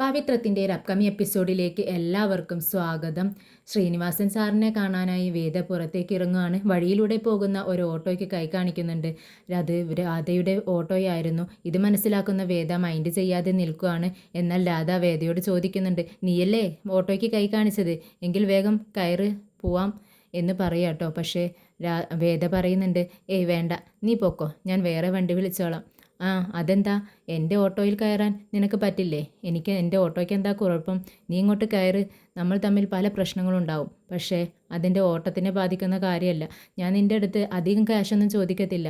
പവിത്രത്തിന്റെ ഒരു അപ്കമിങ് എപ്പിസോഡിലേക്ക് എല്ലാവർക്കും സ്വാഗതം. ശ്രീനിവാസൻ സാറിനെ കാണാനായി വേദ പുറത്തേക്ക് ഇറങ്ങുകയാണ്. വഴിയിലൂടെ പോകുന്ന ഒരു ഓട്ടോയ്ക്ക് കൈ കാണിക്കുന്നുണ്ട്. അത് രാധയുടെ ഓട്ടോയായിരുന്നു. ഇത് മനസ്സിലാക്കുന്ന വേദ മൈൻഡ് ചെയ്യാതെ നിൽക്കുകയാണ്. എന്നാൽ രാധ വേദയോട് ചോദിക്കുന്നുണ്ട് നീയല്ലേ ഓട്ടോയ്ക്ക് കൈ കാണിച്ചത്? എങ്കിൽ വേഗം കയറ് പോവാം എന്ന് പറയാട്ടോ. പക്ഷേ വേദ പറയുന്നുണ്ട് ഏയ് വേണ്ട നീ പൊക്കോ. ഞാൻ വേറെ വണ്ടി വിളിച്ചോളാം. ആ അതെന്താ? എന്റെ ഓട്ടോയിൽ കയറാൻ നിനക്ക് പറ്റില്ലേ? എനിക്ക് എന്റെ ഓട്ടോയ്ക്ക് എന്താ കുഴപ്പം? നീ ഇങ്ങോട്ട് കയറ്. നമ്മൾ തമ്മിൽ പല പ്രശ്നങ്ങളും ഉണ്ടാവും പക്ഷേ അതിന്റെ ഓട്ടത്തിനെ ബാധിക്കുന്ന കാര്യമല്ല. ഞാൻ നിന്റെ അടുത്ത് അധികം ക്യാഷൊന്നും ചോദിക്കത്തില്ല.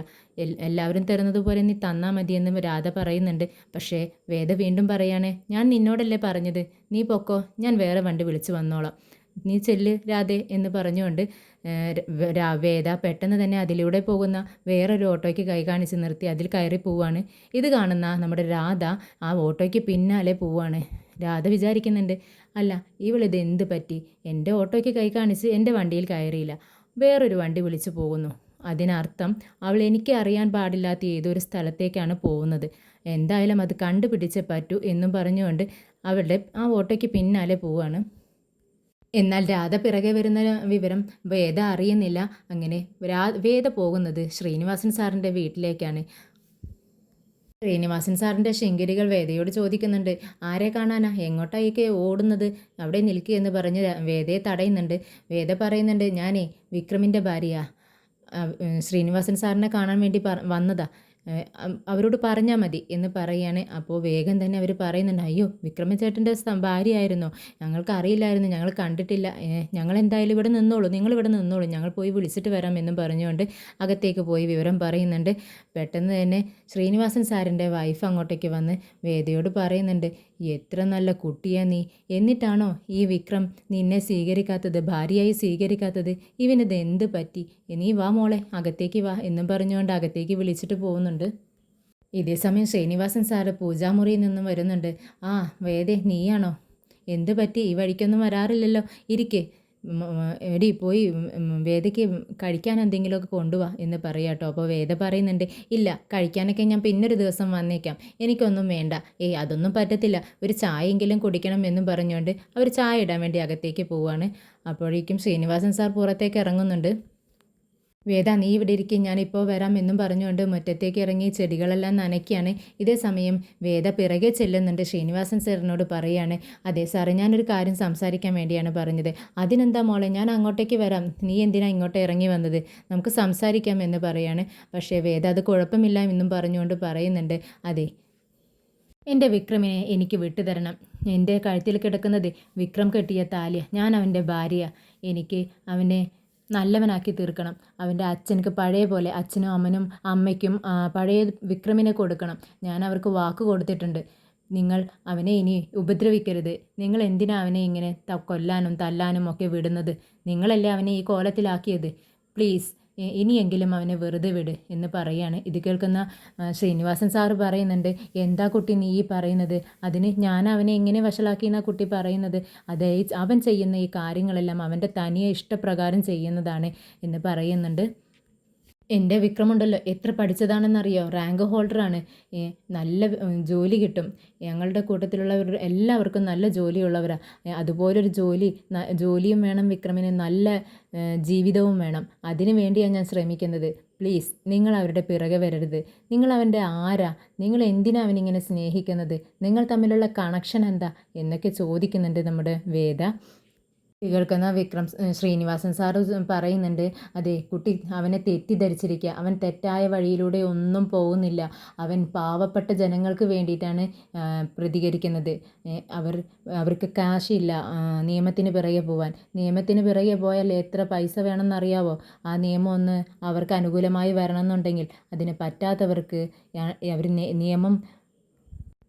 എല്ലാവരും തരുന്നതുപോലെ നീ തന്നാൽ മതിയെന്ന് രാധ പറയുന്നുണ്ട്. പക്ഷേ വേദ വീണ്ടും പറയാണ് ഞാൻ നിന്നോടല്ലേ പറഞ്ഞത്? നീ പൊക്കോ. ഞാൻ വേറെ വണ്ടി വിളിച്ചു വന്നോളാം. നീ ചെല്ല് രാധേ എന്ന് പറഞ്ഞുകൊണ്ട് വേദ പെട്ടെന്ന് തന്നെ അതിലൂടെ പോകുന്ന വേറൊരു ഓട്ടോയ്ക്ക് കൈ കാണിച്ച് നിർത്തി അതിൽ കയറി പോവാണ്. ഇത് കാണുന്ന നമ്മുടെ രാധ ആ ഓട്ടോയ്ക്ക് പിന്നാലെ പോവാണ്. രാധ വിചാരിക്കുന്നുണ്ട് അല്ല ഇവളിത് എന്ത് പറ്റി? എന്റെ ഓട്ടോയ്ക്ക് കൈ കാണിച്ച് എന്റെ വണ്ടിയിൽ കയറിയില്ല. വേറൊരു വണ്ടി വിളിച്ചു പോകുന്നു. അതിനർത്ഥം അവൾ എനിക്ക് അറിയാൻ പാടില്ലാത്ത ഏതൊരു സ്ഥലത്തേക്കാണ് പോകുന്നത്. എന്തായാലും അത് കണ്ടുപിടിച്ചേ പറ്റൂ എന്നും പറഞ്ഞുകൊണ്ട് അവളുടെ ആ ഓട്ടോയ്ക്ക് പിന്നാലെ പോവാണ്. എന്നാൽ രാധ പിറകെ വരുന്ന വിവരം വേദ അറിയുന്നില്ല. അങ്ങനെ വേദ പോകുന്നത് ശ്രീനിവാസൻ സാറിന്റെ വീട്ടിലേക്കാണ്. ശ്രീനിവാസൻ സാറിന്റെ ശിങ്കരികൾ വേദയോട് ചോദിക്കുന്നുണ്ട് ആരെ കാണാനാ? എങ്ങോട്ടായിക്ക് ഓടുന്നത്? അവിടെ നിൽക്കുക എന്ന് പറഞ്ഞ് വേദയെ തടയുന്നുണ്ട്. വേദ പറയുന്നുണ്ട് ഞാനേ വിക്രമിന്റെ ഭാര്യ ശ്രീനിവാസൻ സാറിനെ കാണാൻ വേണ്ടി വന്നതാ. അവരോട് പറഞ്ഞാൽ മതി എന്ന് പറയാണ്. അപ്പോൾ വേഗം തന്നെ അവർ പറയുന്നുണ്ട് അയ്യോ വിക്രമചേട്ടന്റെ ഭാര്യയായിരുന്നോ ഞങ്ങൾക്ക് അറിയില്ലായിരുന്നു ഞങ്ങൾ കണ്ടിട്ടില്ല. ഞങ്ങൾ എന്തായാലും ഇവിടെ നിന്നോളൂ നിങ്ങൾ ഇവിടെ നിന്നോളൂ ഞങ്ങൾ പോയി വിളിച്ചിട്ട് വരാം എന്നും പറഞ്ഞുകൊണ്ട് അകത്തേക്ക് പോയി വിവരം പറയുന്നുണ്ട്. പെട്ടെന്ന് തന്നെ ശ്രീനിവാസൻ സാറിന്റെ വൈഫ് അങ്ങോട്ടേക്ക് വന്ന് വേദയോട് പറയുന്നുണ്ട് എത്ര നല്ല കുട്ടിയാ നീ. എന്നിട്ടാണോ ഈ വിക്രം നിന്നെ സ്വീകരിക്കാത്തത് ഭാര്യയായി സ്വീകരിക്കാത്തത്? ഇവനിത് എന്ത് പറ്റി? നീ വാ മോളെ അകത്തേക്ക് വാ എന്നും പറഞ്ഞുകൊണ്ട് അകത്തേക്ക് വിളിച്ചിട്ട് പോകുന്നുണ്ട്. ഇതേ സമയം ശ്രീനിവാസൻ സാറ് പൂജാമുറിയിൽ നിന്നും വരുന്നുണ്ട്. ആ വേദേ നീയാണോ? എന്ത് പറ്റി? ഈ വഴിക്കൊന്നും വരാറില്ലല്ലോ. ഇരിക്കേ. എടി പോയി വേദയ്ക്ക് കഴിക്കാൻ എന്തെങ്കിലുമൊക്കെ കൊണ്ടുപോവാ എന്ന് പറയാം കേട്ടോ അപ്പോൾ വേദ പറയുന്നുണ്ട് ഇല്ല കഴിക്കാനൊക്കെ ഞാൻ പിന്നൊരു ദിവസം വന്നേക്കാം. എനിക്കൊന്നും വേണ്ട. ഏയ് അതൊന്നും പറ്റത്തില്ല. ഒരു ചായയെങ്കിലും കുടിക്കണം എന്നും പറഞ്ഞുകൊണ്ട് അവർ ചായ ഇടാൻ വേണ്ടി അകത്തേക്ക് പോവുകയാണ് അപ്പോഴേക്കും ശ്രീനിവാസൻ സാർ പുറത്തേക്ക് ഇറങ്ങുന്നുണ്ട്. വേദ നീ ഇവിടെ ഇരിക്കും ഞാനിപ്പോൾ വരാം എന്നും പറഞ്ഞുകൊണ്ട് മുറ്റത്തേക്ക് ഇറങ്ങി ചെടികളെല്ലാം നനയ്ക്കുകയാണ് ഇതേ സമയം വേദ പിറകെ ചെല്ലുന്നുണ്ട്. ശ്രീനിവാസൻ സാറിനോട് പറയാണ് അതെ സാറ് ഞാനൊരു കാര്യം സംസാരിക്കാൻ വേണ്ടിയാണ് പറഞ്ഞത്. അതിനെന്താ മോളെ ഞാൻ അങ്ങോട്ടേക്ക് വരാം. നീ എന്തിനാ ഇങ്ങോട്ട് ഇറങ്ങി വന്നത്? നമുക്ക് സംസാരിക്കാം എന്ന് പറയാണ്. പക്ഷേ വേദ അത് കുഴപ്പമില്ല എന്നും പറഞ്ഞുകൊണ്ട് പറയുന്നുണ്ട്. അതെ എന്റെ വിക്രമിനെ എനിക്ക് വിട്ടുതരണം. എന്റെ കഴുത്തിൽ കിടക്കുന്നത് വിക്രം കെട്ടിയ താലിയ. ഞാൻ അവന്റെ ഭാര്യ എനിക്ക് അവനെ നല്ലവനാക്കി തീർക്കണം. അവന്റെ അച്ഛനക്ക് പഴയ പോലെ അച്ഛനും അമ്മനും അമ്മയ്ക്കും പഴയ വിക്രമിനെ കൊടുക്കണം. ഞാൻ അവർക്ക് വാക്ക് കൊടുത്തിട്ടുണ്ട്. നിങ്ങൾ അവനെ ഇനി ഉപദ്രവിക്കരുത്. നിങ്ങൾ എന്തിനാ അവനെ ഇങ്ങനെ കൊല്ലാനും തല്ലാനും ഒക്കെ വിടുന്നത്? നിങ്ങളല്ലേ അവനെ ഈ കോലത്തിലാക്കിയത്. പ്ലീസ് ഇനിയെങ്കിലും അവനെ വെറുതെ വിട് എന്ന് പറയുകയാണ് ഇത് കേൾക്കുന്ന ശ്രീനിവാസൻ സാറ് പറയുന്നുണ്ട് എന്താ കുട്ടി നീ പറയുന്നത്? അതിന് ഞാൻ അവനെ എങ്ങനെ വഷളാക്കി എന്നാ കുട്ടി പറയുന്നത്? അതേ അവൻ ചെയ്യുന്ന ഈ കാര്യങ്ങളെല്ലാം അവന്റെ തനിയെ ഇഷ്ടപ്രകാരം ചെയ്യുന്നതാണ് എന്ന് പറയുന്നുണ്ട്. എന്റെ വിക്രമുണ്ടല്ലോ എത്ര പഠിച്ചതാണെന്നറിയോ? റാങ്ക് ഹോൾഡറാണ്. നല്ല ജോലി കിട്ടും. ഞങ്ങളുടെ കൂട്ടത്തിലുള്ളവർ എല്ലാവർക്കും നല്ല ജോലിയുള്ളവരാണ് അതുപോലൊരു ജോലി ജോലിയും വേണം വിക്രമിന് നല്ല ജീവിതവും വേണം. അതിനു വേണ്ടിയാണ് ഞാൻ ശ്രമിക്കുന്നത്. പ്ലീസ് നിങ്ങൾ അവരുടെ പിറകെ വരരുത്. നിങ്ങൾ അവന്റെ ആരാ? നിങ്ങൾ എന്തിനാ അവനിങ്ങനെ സ്നേഹിക്കുന്നത്? നിങ്ങൾ തമ്മിലുള്ള കണക്ഷൻ എന്താ? എന്നൊക്കെ ചോദിക്കുന്നുണ്ട് നമ്മുടെ വേദ. കേൾക്കുന്ന വിക്രം ശ്രീനിവാസൻ സാറ് പറയുന്നുണ്ട് അതെ കുട്ടി അവനെ തെറ്റിദ്ധരിച്ചിരിക്കുക അവൻ തെറ്റായ വഴിയിലൂടെ ഒന്നും പോകുന്നില്ല. അവൻ പാവപ്പെട്ട ജനങ്ങൾക്ക് വേണ്ടിയിട്ടാണ് പ്രതികരിക്കുന്നത്. അവർ അവർക്ക് കാശില്ല നിയമത്തിന് പിറകെ പോവാൻ. നിയമത്തിന് പിറകെ പോയാൽ എത്ര പൈസ വേണമെന്നറിയാവോ? ആ നിയമം ഒന്ന് അവർക്ക് അനുകൂലമായി വരണമെന്നുണ്ടെങ്കിൽ അതിന് പറ്റാത്തവർക്ക് അവർ നിയമം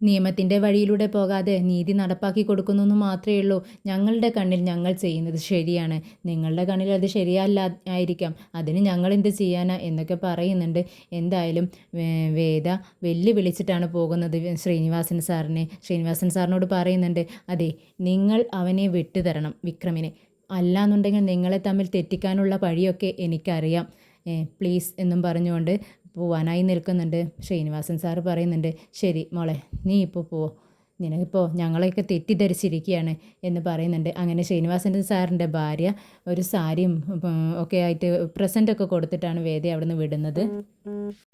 നിയമത്തിന്റെ വഴിയിലൂടെ പോകാതെ നീതി നടപ്പാക്കി കൊടുക്കുന്നു മാത്രമേ ഉള്ളൂ. ഞങ്ങളുടെ കണ്ണിൽ ഞങ്ങൾ ചെയ്യുന്നത് ശരിയാണ്. നിങ്ങളുടെ കണ്ണിൽ അത് ശരിയല്ല ആയിരിക്കാം. അതിന് ഞങ്ങൾ എന്ത് ചെയ്യാനാ എന്നൊക്കെ പറയുന്നുണ്ട്. എന്തായാലും വേദ വെല്ലുവിളിച്ചിട്ടാണ് പോകുന്നത് ശ്രീനിവാസൻ സാറിനെ. ശ്രീനിവാസൻ സാറിനോട് പറയുന്നുണ്ട് അതെ നിങ്ങൾ അവനെ വിട്ടുതരണം വിക്രമിനെ. അല്ലാന്നുണ്ടെങ്കിൽ നിങ്ങളെ തമ്മിൽ തെറ്റിക്കാനുള്ള വഴിയൊക്കെ എനിക്കറിയാം. പ്ലീസ് എന്നും പറഞ്ഞുകൊണ്ട് പോവാനായി നിൽക്കുന്നുണ്ട്. ശ്രീനിവാസൻ സാറ് പറയുന്നുണ്ട് ശരി മോളെ നീ ഇപ്പോൾ പോ. നിനക്കിപ്പോൾ ഞങ്ങളെയൊക്കെ തെറ്റിദ്ധരിച്ചിരിക്കുകയാണ് എന്ന് പറയുന്നുണ്ട്. അങ്ങനെ ശ്രീനിവാസന്റെ സാറിന്റെ ഭാര്യ ഒരു സാരിയും ഒക്കെ ആയിട്ട് പ്രസന്റൊക്കെ കൊടുത്തിട്ടാണ് വേദി അവിടുന്ന് നിന്ന് വിടുന്നത്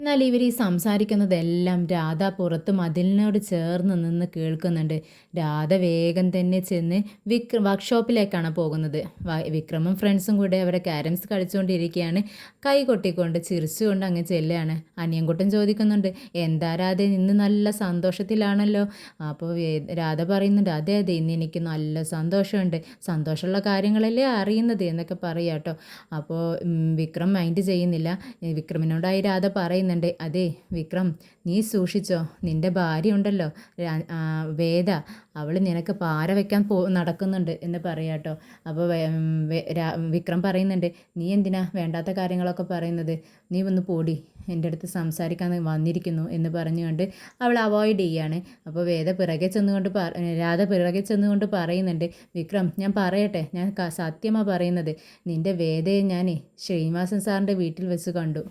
എന്നാൽ ഇവർ ഈ സംസാരിക്കുന്നതെല്ലാം രാധ പുറത്ത് മതിലിനോട് ചേർന്ന് നിന്ന് കേൾക്കുന്നുണ്ട്. രാധ വേഗം തന്നെ ചെന്ന് വിക്ര വർക്ക്ഷോപ്പിലേക്കാണ് പോകുന്നത്. വിക്രമും ഫ്രണ്ട്സും കൂടെ അവരെ ക്യാരംസ് കളിച്ചുകൊണ്ടിരിക്കുകയാണ്. കൈ കൊട്ടിക്കൊണ്ട് ചിരിച്ചുകൊണ്ട് അങ്ങ് ചെല്ലുകയാണ്. അനിയൻകുട്ടൻ ചോദിക്കുന്നുണ്ട് എന്താ രാധ ഇന്ന് നല്ല സന്തോഷത്തിലാണല്ലോ? അപ്പോൾ വേ- രാധ പറയുന്നുണ്ട് അതെ അതെ ഇന്ന് എനിക്ക് നല്ല സന്തോഷമുണ്ട്. സന്തോഷമുള്ള കാര്യങ്ങളല്ലേ അറിയുന്നത്? എന്നൊക്കെ പറയുക കേട്ടോ അപ്പോൾ വിക്രം മൈൻഡ് ചെയ്യുന്നില്ല. വിക്രമിനോടായി രാധ പറയുന്നുണ്ട് അതെ വിക്രം നീ സൂക്ഷിച്ചോ നിന്റെ ഭാര്യ ഉണ്ടല്ലോ വേദ അവൾ നിനക്ക് പാര വെക്കാൻ പോ നടക്കുന്നുണ്ട് എന്ന് പറയാട്ടോ അപ്പോൾ വിക്രം പറയുന്നുണ്ട് നീ എന്തിനാ വേണ്ടാത്ത കാര്യങ്ങളൊക്കെ പറയുന്നത്? നീ ഒന്ന് പോടി എന്റെ അടുത്ത് സംസാരിക്കാൻ വന്നിരിക്കുന്നു എന്ന് പറഞ്ഞുകൊണ്ട് അവൾ അവോയ്ഡ് ചെയ്യാണ്. അപ്പോൾ വേദ പിറകെ ചെന്നുകൊണ്ട് രാധ പിറകെ ചെന്നുകൊണ്ട് പറയുന്നുണ്ട് വിക്രം ഞാൻ പറയട്ടെ ഞാൻ സത്യമാണ് സത്യമാ പറയുന്നത്. നിന്റെ വേദയെ ഞാൻ ശ്രീനിവാസൻ സാറിന്റെ വീട്ടിൽ വെച്ച് കണ്ടു.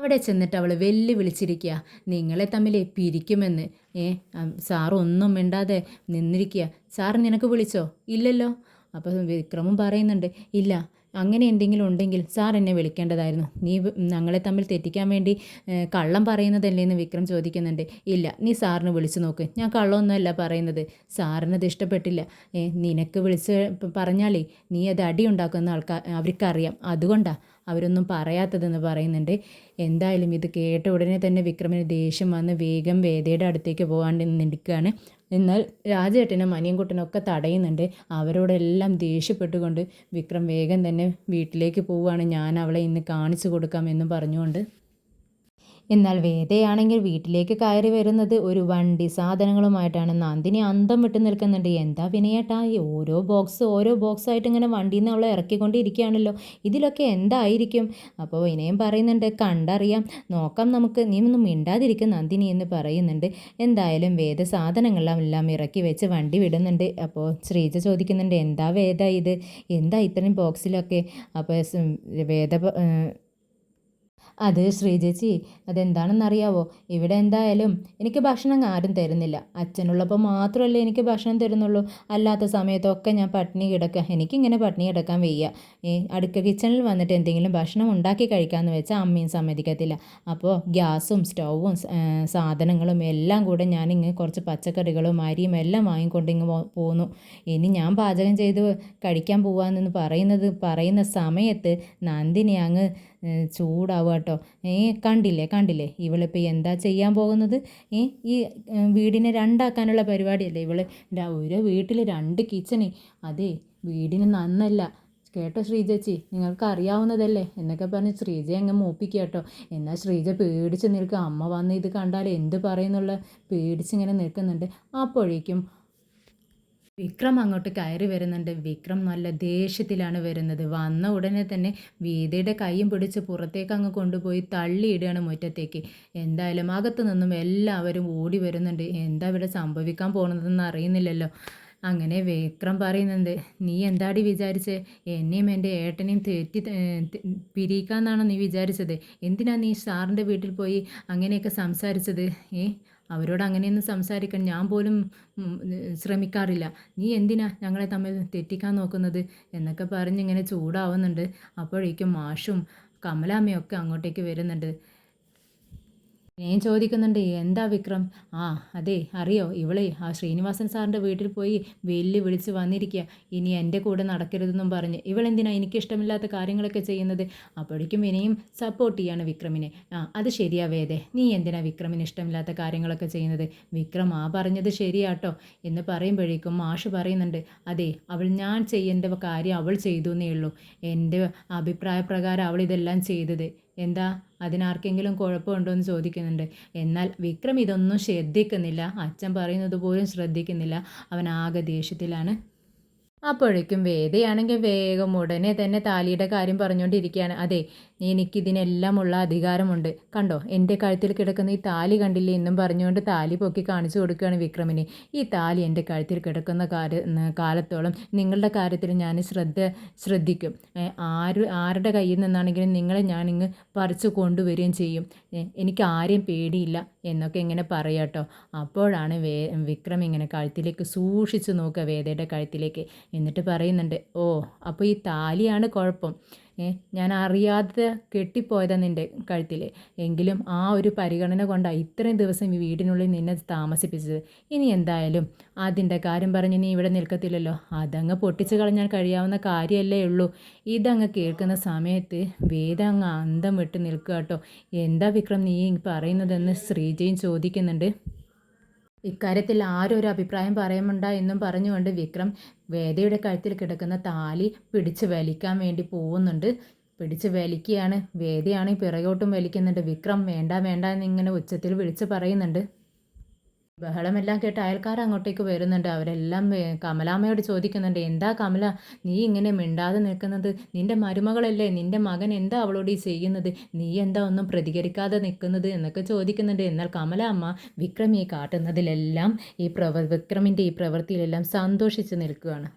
അവിടെ ചെന്നിട്ട് അവൾ വെല്ലുവിളിച്ചിരിക്കുക നിങ്ങളെ തമ്മിൽ പിരിക്കുമെന്ന്. ഏ സാർ ഒന്നും മിണ്ടാതെ നിന്നിരിക്കുക സാർ നിനക്ക് വിളിച്ചോ? ഇല്ലല്ലോ. അപ്പോൾ വിക്രമും പറയുന്നുണ്ട് ഇല്ല അങ്ങനെ എന്തെങ്കിലും ഉണ്ടെങ്കിൽ സാർ എന്നെ വിളിക്കേണ്ടതായിരുന്നു. നീ ഞങ്ങളെ തമ്മിൽ തെറ്റിക്കാൻ വേണ്ടി കള്ളം പറയുന്നതല്ലേ എന്ന് വിക്രം ചോദിക്കുന്നുണ്ട്. ഇല്ല നീ സാറിന് വിളിച്ചു നോക്ക്. ഞാൻ കള്ളമൊന്നുമല്ല പറയുന്നത്. സാറിനത് ഇഷ്ടപ്പെട്ടില്ല. നിനക്ക് വിളിച്ച് പറഞ്ഞാലേ നീ അത് അടി ഉണ്ടാക്കുന്ന ആൾക്കാർ അവർക്കറിയാം. അതുകൊണ്ടാണ് അവരൊന്നും പറയാത്തതെന്ന് പറയുന്നുണ്ട്. എന്തായാലും ഇത് കേട്ട ഉടനെ തന്നെ വിക്രമിന് ദേഷ്യം വന്ന് വേഗം വേദയുടെ അടുത്തേക്ക് പോകാണ്ട് നിൽക്കുകയാണ്. എന്നാൽ രാജേട്ടനും അനിയൻകുട്ടനും ഒക്കെ തടയുന്നുണ്ട്. അവരോടെല്ലാം ദേഷ്യപ്പെട്ടുകൊണ്ട് വിക്രം വേഗം തന്നെ വീട്ടിലേക്ക് പോവുകയാണ്. ഞാൻ അവളെ ഇന്ന് കാണിച്ചു കൊടുക്കാം എന്നും പറഞ്ഞുകൊണ്ട് എന്നാൽ വേദയാണെങ്കിൽ വീട്ടിലേക്ക് കയറി വരുന്നത് ഒരു വണ്ടി സാധനങ്ങളുമായിട്ടാണ്. നന്ദിനി അന്തം വിട്ട് നിൽക്കുന്നുണ്ട്. എന്താ വിനയേട്ടാ ഈ ഓരോ ബോക്സ് ഓരോ ബോക്സ് ആയിട്ട് ഇങ്ങനെ വണ്ടിയിൽ നിന്ന് അവളെ ഇറക്കിക്കൊണ്ടിരിക്കുകയാണല്ലോ. ഇതിലൊക്കെ എന്തായിരിക്കും? അപ്പോൾ വിനയം പറയുന്നുണ്ട് കണ്ടറിയാം. നോക്കാം നമുക്ക്. നീ ഒന്നും മിണ്ടാതിരിക്കും നന്ദിനി എന്ന് പറയുന്നുണ്ട്. എന്തായാലും വേദ സാധനങ്ങളെല്ലാം എല്ലാം ഇറക്കി വെച്ച് വണ്ടി വിടുന്നുണ്ട്. അപ്പോൾ ശ്രീജ ചോദിക്കുന്നുണ്ട് എന്താ വേദ ഇത്? എന്താ ഇത്രയും ബോക്സിലൊക്കെ അപ്പോൾ വേദ അത് ശ്രീജേച്ചി അതെന്താണെന്നറിയാവോ? ഇവിടെ എന്തായാലും എനിക്ക് ഭക്ഷണം ആരും തരുന്നില്ല. അച്ഛനുള്ളപ്പോൾ മാത്രമല്ലേ എനിക്ക് ഭക്ഷണം തരുന്നുള്ളൂ. അല്ലാത്ത സമയത്തൊക്കെ ഞാൻ പട്ടിണി കിടക്കുക എനിക്കിങ്ങനെ പട്ടിണി കിടക്കാൻ വയ്യ. ഈ അടുക്ക കിച്ചണിൽ വന്നിട്ട് എന്തെങ്കിലും ഭക്ഷണം ഉണ്ടാക്കി കഴിക്കാമെന്ന് വെച്ചാൽ അമ്മയും സമ്മതിക്കത്തില്ല. അപ്പോൾ ഗ്യാസും സ്റ്റൗവും സാധനങ്ങളും എല്ലാം കൂടെ ഞാനിങ്ങ് കുറച്ച് പച്ചക്കറികളും അരിയും എല്ലാം വാങ്ങിക്കൊണ്ട് ഇങ്ങ് പോന്നു. ഇനി ഞാൻ പാചകം ചെയ്ത് കഴിക്കാൻ പോവാന്നെന്ന് പറയുന്നത് പറയുന്ന സമയത്ത് നന്ദിനി അങ്ങ് ചൂടാവുക കേട്ടോ. ഏ കണ്ടില്ലേ കണ്ടില്ലേ? ഇവളിപ്പോൾ എന്താ ചെയ്യാൻ പോകുന്നത്? ഏ ഈ വീടിനെ രണ്ടാക്കാനുള്ള പരിപാടിയല്ലേ ഇവൾ ഒരു വീട്ടിൽ രണ്ട് കിച്ചണി. അതെ വീടിന് നന്നല്ല. കേട്ടോ ശ്രീജേച്ചി? നിങ്ങൾക്ക് അറിയാവുന്നതല്ലേ? എന്നൊക്കെ പറഞ്ഞ് ശ്രീജയെ അങ്ങ് മൂപ്പിക്കുക കേട്ടോ. എന്നാൽ ശ്രീജ പേടിച്ച് നിൽക്കുക. അമ്മ വന്ന് ഇത് കണ്ടാൽ എന്ത് പറയുന്നുള്ള പേടിച്ചിങ്ങനെ നിൽക്കുന്നുണ്ട്. അപ്പോഴേക്കും വിക്രം അങ്ങോട്ട് കയറി വരുന്നുണ്ട്. വിക്രം നല്ല ദേഷ്യത്തിലാണ് വരുന്നത്. വന്ന ഉടനെ തന്നെ വീതയുടെ കൈയും പിടിച്ച് പുറത്തേക്ക് അങ്ങ് കൊണ്ടുപോയി തള്ളിയിടുകയാണ് മുറ്റത്തേക്ക്. എന്തായാലും അകത്തു നിന്നും എല്ലാവരും ഓടി വരുന്നുണ്ട്. എന്താ ഇവിടെ സംഭവിക്കാൻ പോകുന്നതെന്ന് അറിയുന്നില്ലല്ലോ. അങ്ങനെ വിക്രം പറയുന്നുണ്ട് നീ എന്താടി വിചാരിച്ചേ? എന്നെയും എന്റെ ഏട്ടനെയും തെറ്റി പിരിയിക്കാന്നാണോ നീ വിചാരിച്ചത്? എന്തിനാ നീ സാറിന്റെ വീട്ടിൽ പോയി അങ്ങനെയൊക്കെ സംസാരിച്ചത്? ഏ അവരോട് അങ്ങനെയൊന്നും സംസാരിക്കാൻ ഞാൻ പോലും ശ്രമിക്കാറില്ല. നീ എന്തിനാ ഞങ്ങളെ തമ്മിൽ തെറ്റിക്കാൻ നോക്കുന്നത്? എന്നൊക്കെ പറഞ്ഞ് ഇങ്ങനെ ചൂടാവുന്നുണ്ട്. അപ്പോഴേക്കും മാഷും കമലാമ്മയൊക്കെ അങ്ങോട്ടേക്ക് വരുന്നുണ്ട്. ഞാൻ ചോദിക്കുന്നുണ്ട് എന്താ വിക്രം? ആ അതെ അറിയോ ഇവളെ ആ ശ്രീനിവാസൻ സാറിന്റെ വീട്ടിൽ പോയി വെല്ലു വിളിച്ച് വന്നിരിക്കുക ഇനി എന്റെ കൂടെ നടക്കരുതെന്നും പറഞ്ഞ്. ഇവളെന്തിനാ എനിക്കിഷ്ടമില്ലാത്ത കാര്യങ്ങളൊക്കെ ചെയ്യുന്നത്? അപ്പോഴേക്കും വിനയും സപ്പോർട്ട് ചെയ്യാണ് വിക്രമിനെ. ആ അത് ശരിയാവേതെ നീ എന്തിനാ വിക്രമിന് ഇഷ്ടമില്ലാത്ത കാര്യങ്ങളൊക്കെ ചെയ്യുന്നത്? വിക്രം ആ പറഞ്ഞത് ശരിയാട്ടോ. എന്ന് പറയുമ്പോഴേക്കും മാഷ് പറയുന്നുണ്ട് അതെ അവൾ ഞാൻ ചെയ്യേണ്ട കാര്യം അവൾ ചെയ്തു എന്നേ ഉള്ളൂ. എന്റെ അഭിപ്രായ പ്രകാരം അവൾ ഇതെല്ലാം ചെയ്തത്. എന്താ? അതിനാർക്കെങ്കിലും കുഴപ്പമുണ്ടോ എന്ന് ചോദിക്കുന്നുണ്ട്. എന്നാൽ വിക്രം ഇതൊന്നും ശ്രദ്ധിക്കുന്നില്ല. അച്ഛൻ പറയുന്നത് പോലും ശ്രദ്ധിക്കുന്നില്ല. അവൻ ആകെ ദേഷ്യത്തിലാണ്. അപ്പോഴേക്കും വേദയാണെങ്കിൽ വേഗം ഉടനെ തന്നെ താലിയുടെ കാര്യം പറഞ്ഞുകൊണ്ടിരിക്കുകയാണ്. അതെ എനിക്കിതിനെല്ലാമുള്ള അധികാരമുണ്ട്. കണ്ടോ എന്റെ കഴുത്തിൽ കിടക്കുന്ന ഈ താലി കണ്ടില്ലേ? എന്നും പറഞ്ഞുകൊണ്ട് താലി പൊക്കി കാണിച്ചു കൊടുക്കുകയാണ് വിക്രമിനെ. ഈ താലി എന്റെ കഴുത്തിൽ കിടക്കുന്ന കാര്യ കാലത്തോളം നിങ്ങളുടെ കാര്യത്തിൽ ഞാൻ ശ്രദ്ധ ശ്രദ്ധിക്കും. ആര് ആരുടെ കയ്യിൽ നിന്നാണെങ്കിലും നിങ്ങളെ ഞാനിങ്ങ് പറിച്ചു കൊണ്ടുവരികയും ചെയ്യും. എനിക്ക് ആരെയും പേടിയില്ല എന്നൊക്കെ ഇങ്ങനെ പറയാട്ടോ അപ്പോഴാണ് വേ വിക്രം ഇങ്ങനെ കഴുത്തിലേക്ക് സൂക്ഷിച്ചു നോക്കുക വേദയുടെ കഴുത്തിലേക്ക്. എന്നിട്ട് പറയുന്നുണ്ട് ഓ അപ്പോൾ ഈ താലിയാണ് കുഴപ്പം. ഞാൻ അറിയാതെ കെട്ടിപ്പോയതാണ് നിന്റെ കഴുത്തിൽ എങ്കിലും ആ ഒരു പരിഗണന കൊണ്ടാണ് ഇത്രയും ദിവസം ഈ വീടിനുള്ളിൽ നിന്നെ താമസിപ്പിച്ചത്. ഇനി എന്തായാലും അതിന്റെ കാര്യം പറഞ്ഞ് നീ ഇവിടെ നിൽക്കത്തില്ലല്ലോ. അതങ്ങ് പൊട്ടിച്ച് കളഞ്ഞാൽ കഴിയാവുന്ന കാര്യമല്ലേ ഉള്ളൂ. ഇതങ്ങ് കേൾക്കുന്ന സമയത്ത് വേദ അങ്ങ് അന്തം വിട്ട് നിൽക്കുക കേട്ടോ. എന്താ വിക്രം നീ പറയുന്നതെന്ന് ശ്രീജയും ചോദിക്കുന്നുണ്ട്. ഇക്കാര്യത്തിൽ ആരൊരു അഭിപ്രായം പറയുമുണ്ട എന്നും പറഞ്ഞുകൊണ്ട് വിക്രം വേദയുടെ കഴുത്തിൽ കിടക്കുന്ന താലി പിടിച്ച് വലിക്കാൻ വേണ്ടി പോകുന്നുണ്ട് പിടിച്ച് വലിക്കുകയാണ്. വേദയാണെങ്കിൽ പിറകോട്ടും വലിക്കുന്നുണ്ട്. വിക്രം വേണ്ട വേണ്ട എന്നിങ്ങനെ ഉച്ചത്തിൽ വിളിച്ച് പറയുന്നുണ്ട്. ബഹളമെല്ലാം കേട്ട് അയൽക്കാർ അങ്ങോട്ടേക്ക് വരുന്നുണ്ട്. അവരെല്ലാം കമലാമ്മയോട് ചോദിക്കുന്നുണ്ട് എന്താ കമല നീ ഇങ്ങനെ മിണ്ടാതെ നിൽക്കുന്നത്? നിന്റെ മരുമകളല്ലേ? നിന്റെ മകൻ എന്താ അവളോട് ഈ ചെയ്യുന്നത്? നീ എന്താ ഒന്നും പ്രതികരിക്കാതെ നിൽക്കുന്നത്? എന്നൊക്കെ ചോദിക്കുന്നുണ്ട്. എന്നാൽ കമലാമ്മ വിക്രം ഈ കാട്ടുന്നതിലെല്ലാം ഈ പ്രവ വിക്രമിന്റെ ഈ പ്രവൃത്തിയിലെല്ലാം സന്തോഷിച്ച് നിൽക്കുകയാണ്.